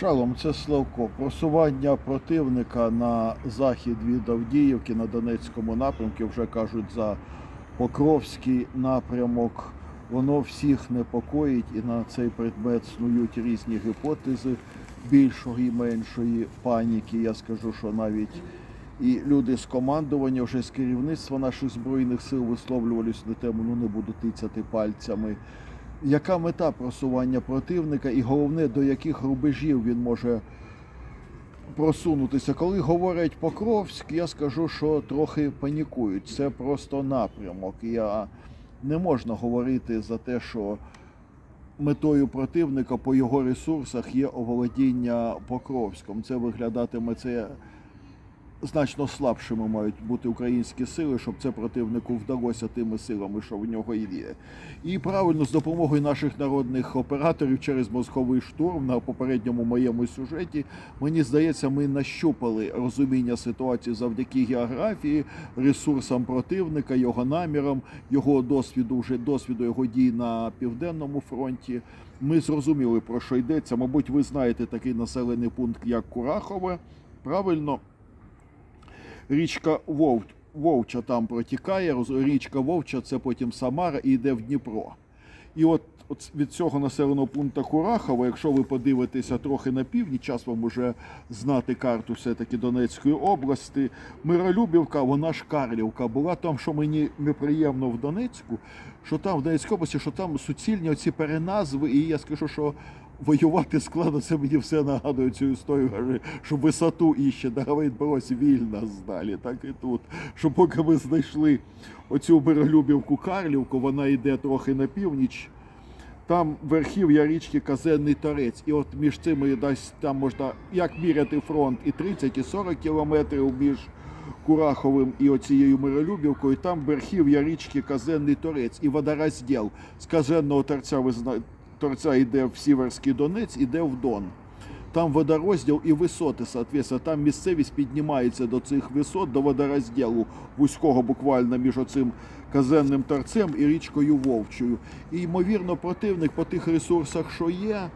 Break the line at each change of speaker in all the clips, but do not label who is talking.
Шалом, це Славко. Просування противника на захід від Авдіївки на Донецькому напрямку, вже кажуть за Покровський напрямок. Воно всіх непокоїть і на цей предмет снують різні гіпотези більшої і меншої паніки. Я скажу, що навіть і люди з командування, вже з керівництва наших збройних сил висловлювалися на тему, ну не буду тицяти пальцями. Яка мета просування противника і головне, до яких рубежів він може просунутися? Коли говорять Покровськ, я скажу, що трохи панікують. Це просто напрямок. Я не можна говорити за те, що метою противника по його ресурсах є оволодіння Покровськом. Це виглядатиме це значно слабшими мають бути українські сили, щоб це противнику вдалося тими силами, що в нього є. І правильно з допомогою наших народних операторів через мозковий штурм на попередньому моєму сюжеті, мені здається, ми нащупали розуміння ситуації завдяки географії, ресурсам противника, його намірам, його досвіду, вже досвіду його дій на південному фронті. Ми зрозуміли про що йдеться. Мабуть, ви знаєте такий населений пункт, як Курахове. Правильно, річка Вов... Вовча там протікає. Річка Вовча це потім Самара і йде в Дніпро. І от, от від цього населеного пункту Курахова, якщо ви подивитеся трохи на північ, час вам уже знати карту все-таки Донецької області. Миролюбівка, вона ж Карлівка була там, що мені неприємно в Донецьку, що там в Донецькій області, що там суцільні оці переназви, і я скажу, що воювати складно, це мені все нагадує цю історію, що висоту іще, Давид брось вільно здалі, так і тут. Що поки ми знайшли оцю Миролюбівку Карлівку, вона йде трохи на північ. Там верхів'я річки Казенний Торець. І от між цими десь там можна як міряти фронт і 30, і 40 кілометрів між Кураховим і оцією Миролюбівкою. Там верхів'я річки Казенний Торець і водорозділ. З Казенного торця, ви знаєте, торця йде в Сіверський Донець, іде в Дон. Там водорозділ і висоти, соответственно, там місцевість піднімається до цих висот, до водорозділу вузького буквально між оцим казенним торцем і річкою Вовчою. І ймовірно, противник по тих ресурсах, що є.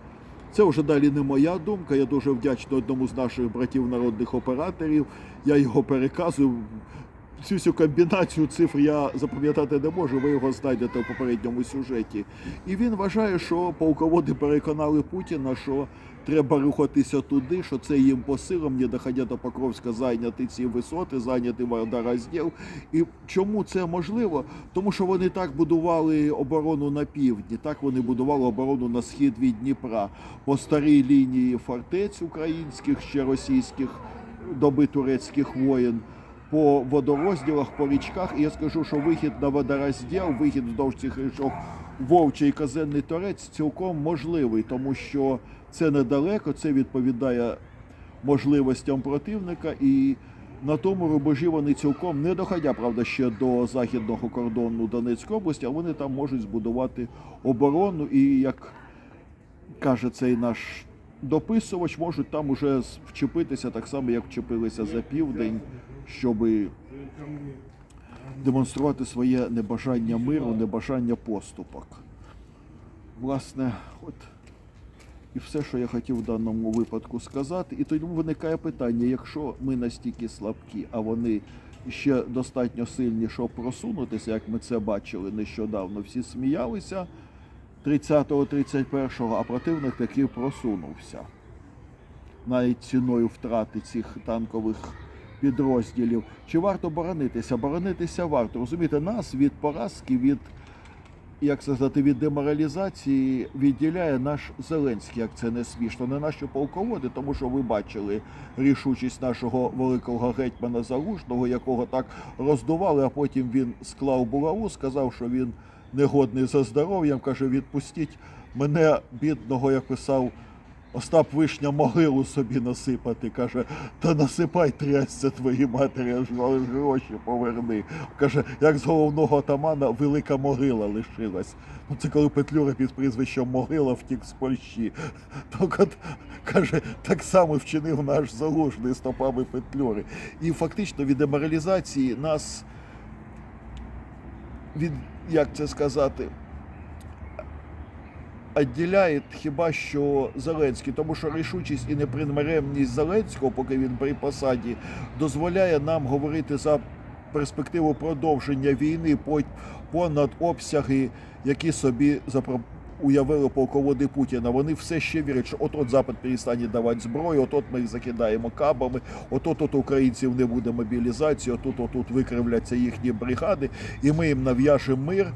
Це вже далі не моя думка. Я дуже вдячний одному з наших братів народних операторів. Я його переказую. Всю цю комбінацію цифр я запам'ятати не можу, ви його знайдете в попередньому сюжеті. І він вважає, що полководи переконали Путіна, що треба рухатися туди, що це їм по силам, не доходя до Покровська, зайняти ці висоти, зайняти водорозділ. І чому це можливо? Тому що вони так будували оборону на півдні, так вони будували оборону на схід від Дніпра по старій лінії фортець українських ще російських доби турецьких воєн по водорозділах, по річках. І я скажу, що вихід на водорозділ, вихід вздовж цих річок Вовчий Казенний Торець цілком можливий, тому що це недалеко, це відповідає можливостям противника і. На тому рубежі вони цілком не доходя, правда, ще до західного кордону Донецької області, а вони там можуть збудувати оборону і, як каже цей наш дописувач, можуть там уже вчепитися так само, як вчепилися за південь, щоб демонструвати своє небажання миру, небажання поступок. Власне, от і все, що я хотів в даному випадку сказати. І тому виникає питання: якщо ми настільки слабкі, а вони ще достатньо сильні, щоб просунутися, як ми це бачили нещодавно, всі сміялися 30-31, а противник таки просунувся. Навіть ціною втрати цих танкових підрозділів. Чи варто боронитися? Боронитися варто. Розумієте, нас від поразки, від як сказати, від деморалізації відділяє наш Зеленський, як це не смішно, не наші полководи, тому що ви бачили рішучість нашого великого гетьмана Залужного, якого так роздували, а потім він склав булаву, сказав, що він негодний за здоров'ям, каже, відпустіть мене, бідного, як писав Остап Вишня, могилу собі насипати. Каже, та насипай трясся твої матері, аж гроші поверни. Каже, як з головного атамана велика могила лишилась. Ну це коли Петлюра під прізвищем Могила втік з Польщі. Так от, каже, так само вчинив наш залужний стопами Петлюри. І фактично від деморалізації нас від як це сказати відділяє хіба що Зеленський, тому що рішучість і непримиремність Зеленського, поки він при посаді, дозволяє нам говорити за перспективу продовження війни по- понад обсяги, які собі запро- уявили полководи Путіна. Вони все ще вірять, що от-от Запад перестане давати зброю, от-от ми їх закидаємо кабами, от-от от українців не буде мобілізації, отут отут викривляться їхні бригади, і ми їм нав'яжемо мир.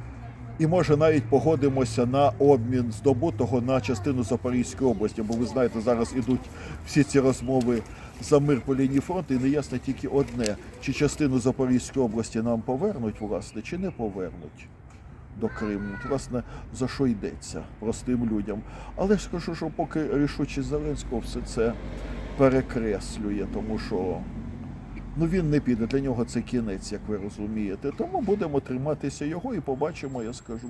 І може навіть погодимося на обмін здобутого на частину Запорізької області, бо ви знаєте, зараз ідуть всі ці розмови за мир по лінії фронту, і не ясно тільки одне: чи частину Запорізької області нам повернуть, власне, чи не повернуть до Криму. Власне, за що йдеться простим людям. Але ж скажу, що поки рішучість Зеленського все це перекреслює, тому що. Ну він не піде, для нього це кінець, як ви розумієте. Тому будемо триматися його і побачимо, я скажу,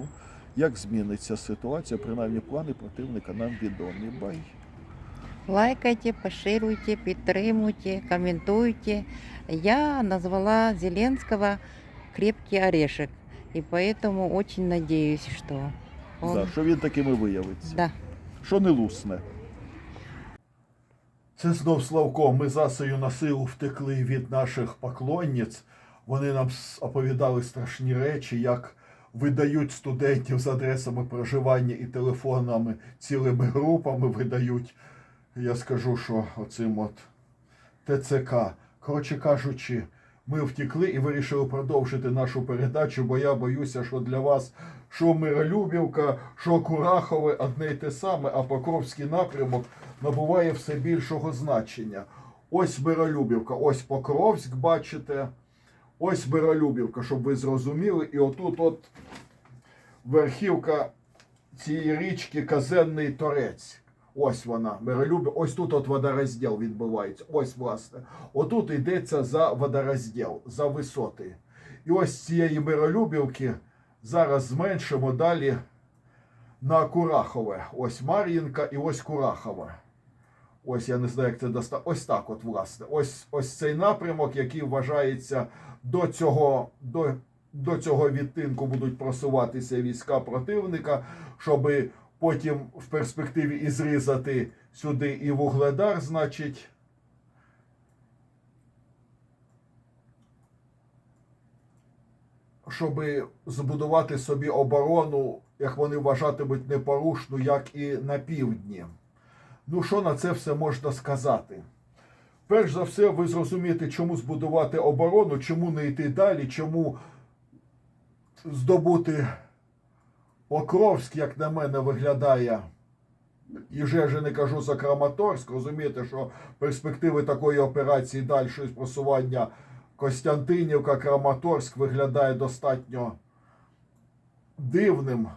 як зміниться ситуація. Принаймні плани противника нам відомі. Бай.
Лайкайте, поширюйте, підтримуйте, комментуйте. Я назвала Зеленского крепкий орешек. И поэтому очень надеюсь, что он...
Да, що він таким і виявиться.
Да.
Що не лусне. Це знов Славко. Ми засою на силу втекли від наших поклонниць. Вони нам с- оповідали страшні речі, як видають студентів з адресами проживання і телефонами цілими групами видають. Я скажу, що оцим от ТЦК. Коротше кажучи, ми втекли і вирішили продовжити нашу передачу, бо я боюся, що для вас що Миролюбівка, що Курахове одне й те саме, а Покровський напрямок набуває все більшого значення. Ось Миролюбівка, ось Покровськ, бачите. Ось Миролюбівка, щоб ви зрозуміли. І отут от верхівка цієї річки Казенний Торець. Ось вона, Миролюбів. Ось тут от водорозділ відбувається. Ось, власне. Отут йдеться за водорозділ, за висоти. І ось цієї Миролюбівки зараз зменшимо далі на Курахове. Ось Мар'їнка і ось Курахове. Ось я не знаю, як це доста. Ось так, от, власне. Ось, ось цей напрямок, який вважається до цього, до, до цього відтинку будуть просуватися війська противника, щоб потім в перспективі і зрізати сюди і вугледар, значить. Щоб збудувати собі оборону, як вони вважатимуть, непорушну, як і на півдні. Ну, що на це все можна сказати? Перш за все, ви зрозумієте, чому збудувати оборону, чому не йти далі, чому здобути Покровськ, як на мене, виглядає. І вже вже не кажу за Краматорськ. Розумієте, що перспективи такої операції дальшої просування Костянтинівка, Краматорськ виглядає достатньо дивним.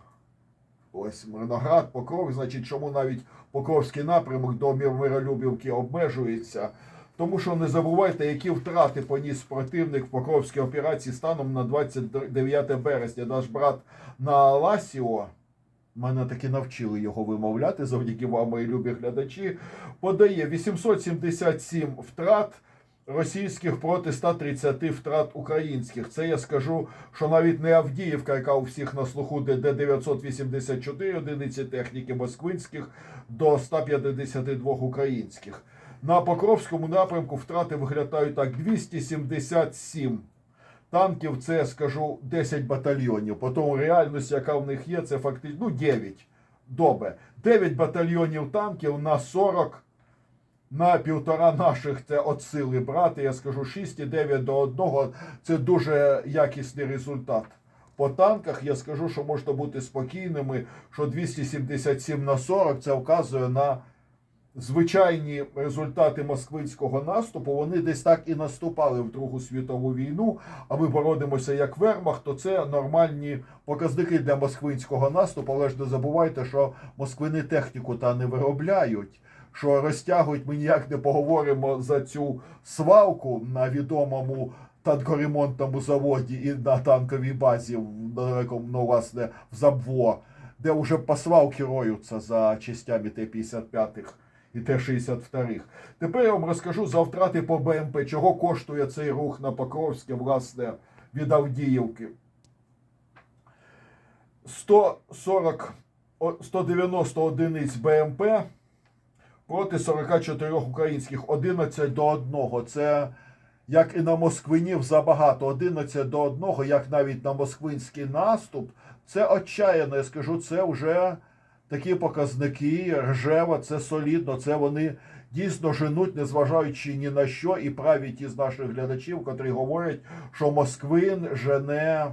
Ось Мирноград, Покров, значить, чому навіть Покровський напрямок до Мир- Миролюбівки обмежується. Тому що не забувайте, які втрати поніс противник в Покровській операції станом на 29 березня. Наш брат на Ласіо, мене таки навчили його вимовляти завдяки вам, мої любі глядачі, подає 877 втрат російських проти 130 втрат українських. Це я скажу, що навіть не Авдіївка, яка у всіх на слуху, де 984 одиниці техніки москвинських до 152 українських. На Покровському напрямку втрати виглядають так: 277 танків. Це скажу 10 батальйонів. Потім реальність, яка в них є, це фактично ну, 9. Добре. 9 батальйонів танків на 40 на півтора наших це от сили брати. Я скажу 6,9 до 1. Це дуже якісний результат. По танках я скажу, що можна бути спокійними, що 277 на 40 це вказує на звичайні результати москвинського наступу. Вони десь так і наступали в Другу світову війну. А ми бородимося як вермахт, то це нормальні показники для москвинського наступу. Але ж не забувайте, що москвини техніку та не виробляють. Що розтягують, ми ніяк не поговоримо за цю свалку на відомому танкоремонтному заводі і на танковій базі в ну, власне, в Забво, де вже по свалки роються за частями Т-55 і Т-62. Тепер я вам розкажу за втрати по БМП, чого коштує цей рух на Покровське, власне, від Авдіївки. 140 190 одиниць БМП проти 44 українських 11 до 1. Це як і на Москвинів забагато. 11 до 1, як навіть на москвинський наступ. Це отчаяно, я скажу, це вже такі показники. Ржева, це солідно, це вони дійсно женуть, незважаючи ні на що, і праві ті з наших глядачів, котрі говорять, що Москвин жене,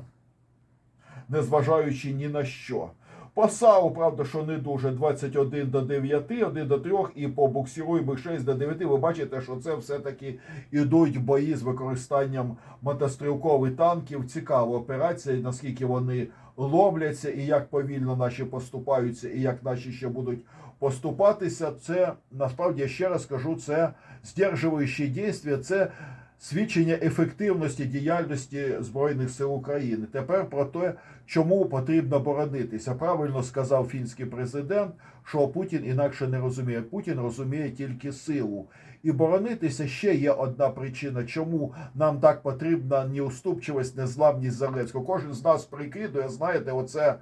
незважаючи ні на що. По САУ, правда, що не дуже 21 до 9, 1 до 3 і по буксируємо 6 до 9. Ви бачите, що це все-таки ідуть бої з використанням мотострілкових танків. Цікава операція, наскільки вони ловляться, і як повільно наші поступаються, і як наші ще будуть поступатися. Це насправді я ще раз кажу, це здержуючі дійства, це свідчення ефективності діяльності Збройних сил України. Тепер про те, чому потрібно боронитися. Правильно сказав фінський президент, що Путін інакше не розуміє. Путін розуміє тільки силу. І боронитися ще є одна причина, чому нам так потрібна неуступчивість, незламність Зеленського. Кожен з нас прикидує, знаєте, оце.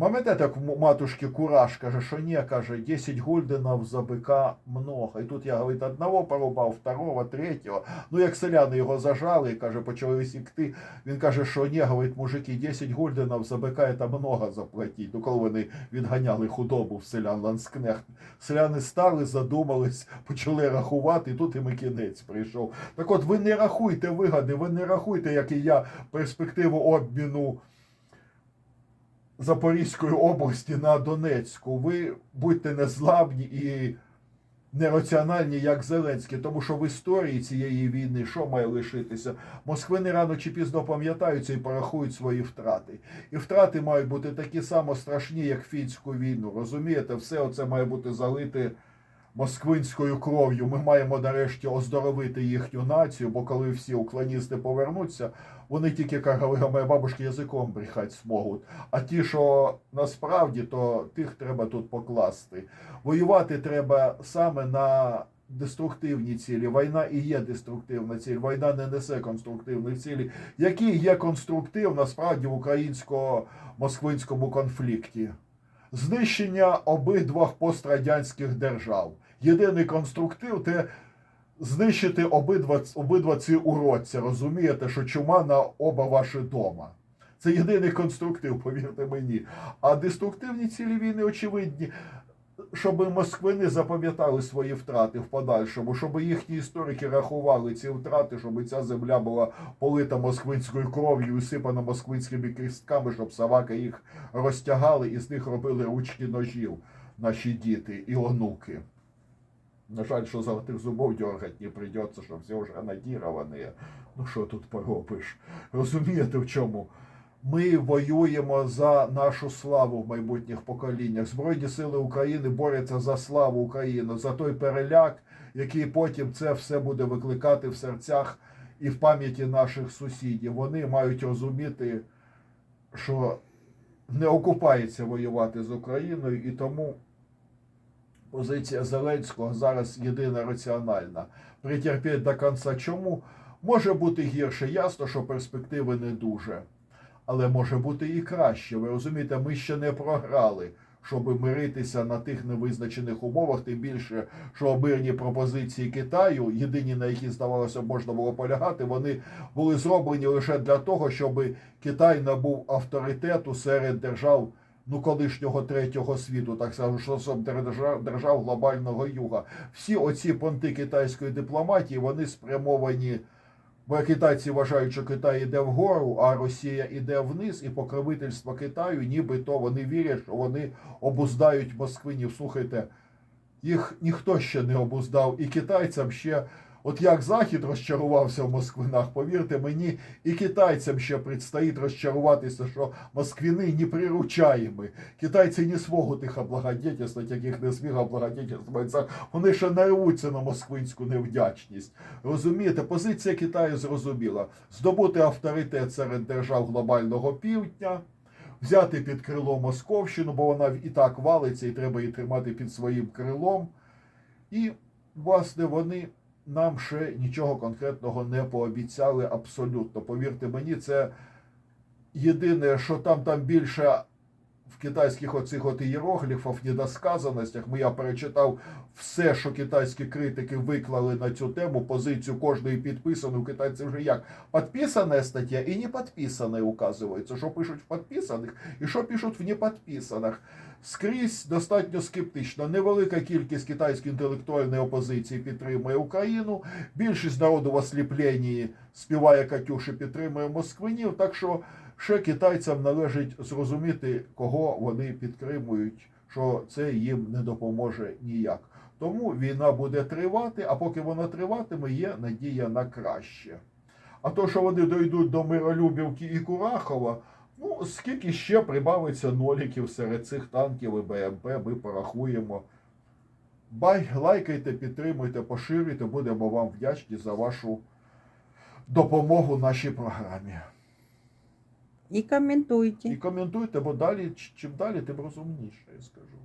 Пам'ятаєте, як матушки Кураж каже, що ні, каже, 10 гульденів за бика много. І тут я, говорить, одного порубав, второго, третього. Ну, як селяни його зажали, каже, почали сікти. Він каже, що ні, говорить, мужики, 10 гульденів за бика це много заплатіть. Ну, коли вони відганяли худобу в селян Ланскнехт. Селяни стали, задумались, почали рахувати, і тут і кінець прийшов. Так от, ви не рахуйте вигоди, ви не рахуйте, як і я, перспективу обміну. Запорізької області на Донецьку. Ви будьте незламні і нераціональні, як Зеленський, тому що в історії цієї війни що має лишитися? Москвини рано чи пізно пам'ятаються і порахують свої втрати. І втрати мають бути такі само страшні, як фінську війну. Розумієте, все це має бути залите москвинською кров'ю. Ми маємо нарешті оздоровити їхню націю, бо коли всі уклоністи повернуться, вони тільки, говорила моя бабушка, язиком брехати зможуть. А ті, що насправді, то тих треба тут покласти. Воювати треба саме на деструктивні цілі. Війна і є деструктивна ціль. Війна не несе конструктивних цілей. Які є конструктив насправді в українсько-москвинському конфлікті? Знищення обидвох пострадянських держав. Єдиний конструктив це знищити обидва, обидва ці уродці. Розумієте, що чума на оба ваші дома. Це єдиний конструктив, повірте мені. А деструктивні цілі війни очевидні. Щоб москвини запам'ятали свої втрати в подальшому, щоб їхні історики рахували ці втрати, щоб ця земля була полита москвинською кров'ю, усипана москвинськими кістками, щоб собаки їх розтягали і з них робили ручки ножів наші діти і онуки. На жаль, що золотих зубов дергать не придется, що все вже надіровані. Ну що тут поробиш? Розумієте в чому? Ми воюємо за нашу славу в майбутніх поколіннях. Збройні сили України борються за славу України, за той переляк, який потім це все буде викликати в серцях і в пам'яті наших сусідів. Вони мають розуміти, що не окупається воювати з Україною, і тому позиція Зеленського зараз єдина раціональна. Притерпіть до кінця. Чому? Може бути гірше, ясно, що перспективи не дуже. Але може бути і краще. Ви розумієте, ми ще не програли, щоб миритися на тих невизначених умовах, тим більше, що мирні пропозиції Китаю, єдині на які здавалося можна було полягати, вони були зроблені лише для того, щоб Китай набув авторитету серед держав ну колишнього третього світу, так сам держав, держав глобального юга. Всі оці понти китайської дипломатії вони спрямовані. Бо китайці вважають, що Китай йде вгору, а Росія йде вниз, і покровительство Китаю, нібито вони вірять, що вони обуздають москвинів. Слухайте, їх ніхто ще не обуздав, і китайцям ще, от як Захід розчарувався в москвинах, повірте мені, і китайцям ще предстоїть розчаруватися, що москвини неприручаємо. Китайці не зможуть їх облагодетельствовать, яких не зміг облагодетельствовать. Вони ще нарвуться на москвинську невдячність. Розумієте, позиція Китаю зрозуміла. Здобути авторитет серед держав глобального півдня, взяти під крило Московщину, бо вона і так валиться, і треба її тримати під своїм крилом. І, власне, вони нам ще нічого конкретного не пообіцяли абсолютно. Повірте мені, це єдине, що там, там більше в китайських оцих от ієрогліфах, недосказаностях. Я перечитав все, що китайські критики виклали на цю тему, позицію кожної підписаної. У китайців вже як підписана стаття і не підписана, указується, що пишуть в підписаних і що пишуть в непідписаних. Скрізь достатньо скептично. Невелика кількість китайської інтелектуальної опозиції підтримує Україну. Більшість народу в осліпленні співає Катюші, підтримує москвинів. Так що ще китайцям належить зрозуміти, кого вони підтримують, що це їм не допоможе ніяк. Тому війна буде тривати, а поки вона триватиме, є надія на краще. А то, що вони дійдуть до Миролюбівки і Курахова, ну скільки ще прибавиться ноліків серед цих танків і БМП, ми порахуємо. Бай, лайкайте, підтримуйте, поширюйте, будемо вам вдячні за вашу допомогу нашій програмі.
И комментуйте.
І коментуйте, бо далі, чим далі, тим розумніше, я скажу.